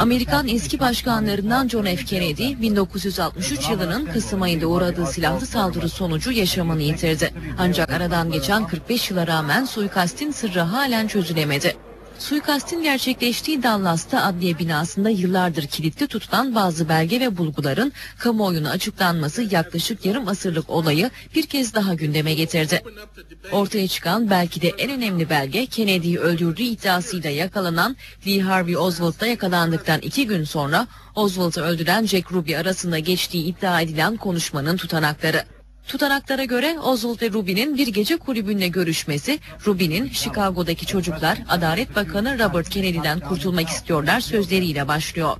Amerikan eski başkanlarından John F. Kennedy 1963 yılının Kasım ayında uğradığı silahlı saldırı sonucu yaşamını yitirdi. Ancak aradan geçen 45 yıla rağmen suikastin sırrı halen çözülemedi. Suikastin gerçekleştiği Dallas'ta adliye binasında yıllardır kilitli tutulan bazı belge ve bulguların kamuoyuna açıklanması yaklaşık yarım asırlık olayı bir kez daha gündeme getirdi. Ortaya çıkan belki de en önemli belge Kennedy'yi öldürdüğü iddiasıyla yakalanan Lee Harvey Oswald'da yakalandıktan iki gün sonra Oswald'ı öldüren Jack Ruby arasında geçtiği iddia edilen konuşmanın tutanakları. Tutanaklara göre Oswald ve Ruby'nin bir gece kulübünde görüşmesi, Ruby'nin Chicago'daki çocuklar Adalet Bakanı Robert Kennedy'den kurtulmak istiyorlar sözleriyle başlıyor.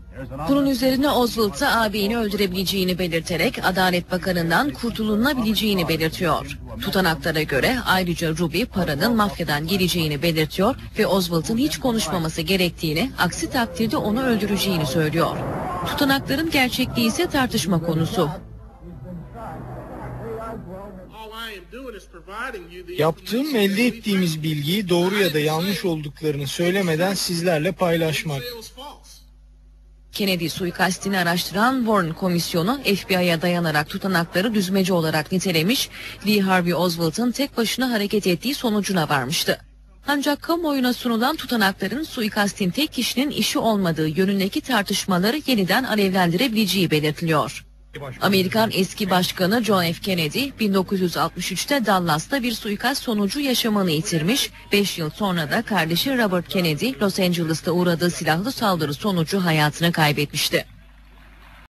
Bunun üzerine Oswald da ağabeyini öldürebileceğini belirterek Adalet Bakanı'ndan kurtulunabileceğini belirtiyor. Tutanaklara göre ayrıca Ruby paranın mafyadan geleceğini belirtiyor ve Oswald'ın hiç konuşmaması gerektiğini, aksi takdirde onu öldüreceğini söylüyor. Tutanakların gerçekliği ise tartışma konusu. Yaptığım elde ettiğimiz bilgiyi doğru ya da yanlış olduklarını söylemeden sizlerle paylaşmak. Kennedy suikastini araştıran Warren Komisyonu FBI'ya dayanarak tutanakları düzmece olarak nitelemiş, Lee Harvey Oswald'ın tek başına hareket ettiği sonucuna varmıştı. Ancak kamuoyuna sunulan tutanakların suikastin tek kişinin işi olmadığı yönündeki tartışmaları yeniden alevlendirebileceği belirtiliyor. Amerikan eski başkanı John F. Kennedy 1963'te Dallas'ta bir suikast sonucu yaşamını yitirmiş, 5 yıl sonra da kardeşi Robert Kennedy Los Angeles'ta uğradığı silahlı saldırı sonucu hayatını kaybetmişti.